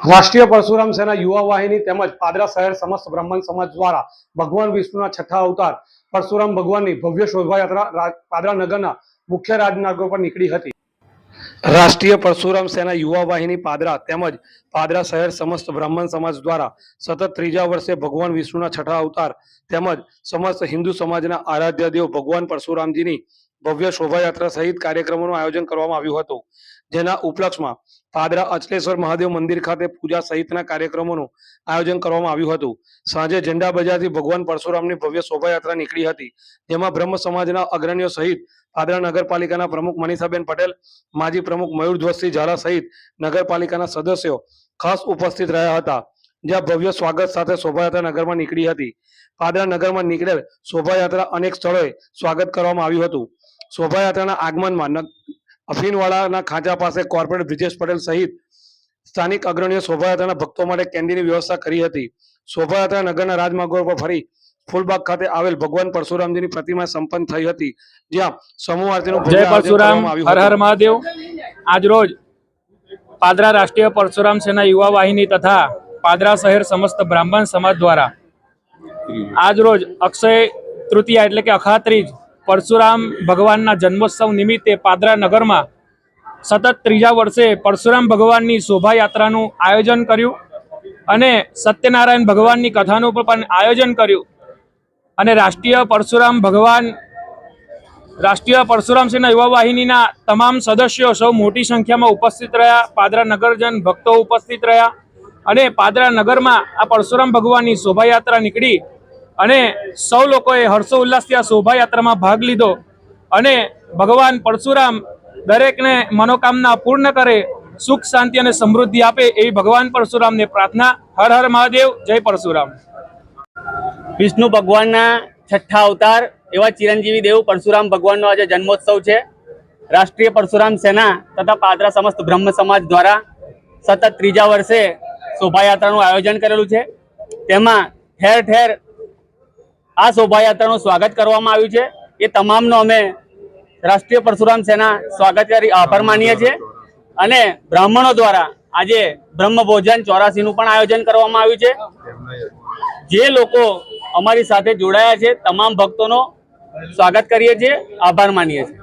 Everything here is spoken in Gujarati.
રાષ્ટ્રીય પરશુરામ સેના યુવા વાહિની તેમજ પાદરા શહેર સમસ્ત બ્રાહ્મણ સમાજ દ્વારા ભગવાન વિષ્ણુના છઠ્ઠા અવતાર પરશુરામ ભગવાનની ભવ્ય શોભાયાત્રા પાદરા નગરના મુખ્ય રાજમાર્ગો પર નીકળી હતી. રાષ્ટ્રીય પરશુરામ સેના યુવા વાહિની પાદરા તેમજ પાદરા શહેર સમસ્ત બ્રાહ્મણ સમાજ દ્વારા સતત ત્રીજા વર્ષે ભગવાન વિષ્ણુના છઠ્ઠા અવતાર તેમજ સમસ્ત હિન્દુ સમાજના આરાધ્ય દેવ ભગવાન પરશુરામજીની ભવ્ય શોભાયાત્રા સહિત કાર્યક્રમોનું આયોજન કરવામાં આવ્યું હતું. જેના ઉપલક્ષમાં પાદરા અચલેશ્વર મહાદેવ મંદિર ખાતે પૂજા સહિતના કાર્યક્રમોનું આયોજન કરવામાં આવ્યું હતું. સાંજે ઝંડા બજારથી ભગવાન પરશુરામની ભવ્ય શોભાયાત્રા નીકળી હતી. જેમાં બ્રહ્મ સમાજના અગ્રણીઓ સહિત પાદરા નગરપાલિકાના પ્રમુખ મનીષાબેન પટેલ, માજી પ્રમુખ મયુર ધ્વજસિંહ ઝાલા સહિત નગરપાલિકાના સદસ્યો ખાસ ઉપસ્થિત રહ્યા હતા. જ્યાં ભવ્ય સ્વાગત સાથે શોભાયાત્રા નગરમાં નીકળી હતી. પાદરા નગરમાં નીકળેલ શોભાયાત્રા અનેક સ્થળોએ સ્વાગત કરવામાં આવ્યું હતું. શોભાયાત્રાના આગમનમાં નગ- ખાંચા પાસે કોર્પોરેટ બ્રિજેશ પટેલ સહિત સ્થાનિક અગ્રણીઓ શોભાયાત્રાના ભક્તો માટે કેન્ડીની વ્યવસ્થા કરી હતી. શોભાયાત્રા નગરના રાજમાર્ગો પર ફરી ફૂલબાગ ખાતે આવેલ ભગવાન પરશુરામજીની પ્રતિમા સંપન્ન થઈ હતી. જ્યાં સમૂહ આરતીનું જય પરશુરામ હર હર મહાદેવ. આજરોજ પાદરા રાષ્ટ્રીય પરશુરામ સેના યુવા વાહિની તથા પાદરા શહેર સમસ્ત બ્રાહ્મણ સમાજ દ્વારા આજરોજ અક્ષય તૃતીયા એટલે કે અખાત્રીજ પરશુરામ ભગવાનના જન્મોત્સવ નિમિત્તે પાદરા નગરમાં સતત ત્રીજા વર્ષે પરશુરામ ભગવાનની શોભાયાત્રાનું આયોજન કર્યું અને સત્યનારાયણ ભગવાનની કથાનું પણ આયોજન કર્યું. અને રાષ્ટ્રીય પરશુરામ ભગવાન, રાષ્ટ્રીય પરશુરામ સેના યુવા વાહિનીના તમામ સદસ્યો સૌ મોટી સંખ્યામાં ઉપસ્થિત રહ્યા, પાદરા નગરજન ભક્તો ઉપસ્થિત રહ્યા અને પાદરા નગરમાં આ પરશુરામ ભગવાનની શોભાયાત્રા નીકળી. અને સૌ લોકોએ હર્ષો ઉલ્લાસથી આ શોભાયાત્રામાં ભાગ લીધો અને ભગવાન પરશુરામ દરેકને મનોકામના પૂર્ણ કરે, સુખ, શાંતિ અને સમૃદ્ધિ આપે એવી ભગવાન પરશુરામને પ્રાર્થના. હર હર મહાદેવ, જય પરશુરામ. વિષ્ણુ ભગવાનના છઠ્ઠા અવતાર એવા ચિરંજીવી દેવ પરશુરામ ભગવાનનો આજે જન્મોત્સવ છે. રાષ્ટ્રીય પરશુરામ સેના તથા પાદરા સમસ્ત બ્રહ્મ સમાજ દ્વારા સતત ત્રીજા વર્ષે શોભાયાત્રાનું આયોજન કરેલું છે. તેમાં ઠેર ઠેર આ શોભાયાત્રાનું સ્વાગત કરવામાં આવ્યું છે. એ તમામનો અમે રાષ્ટ્રીય પરશુરામ સેના સ્વાગત કરી આભાર માનીએ છીએ. અને બ્રાહ્મણો દ્વારા આજે બ્રહ્મ ભોજન ચોરાસીનું પણ આયોજન કરવામાં આવ્યું છે. જે લોકો અમારી સાથે જોડાયા છે, તમામ ભક્તોનો સ્વાગત કરીએ છીએ. આભાર માનીએ છીએ.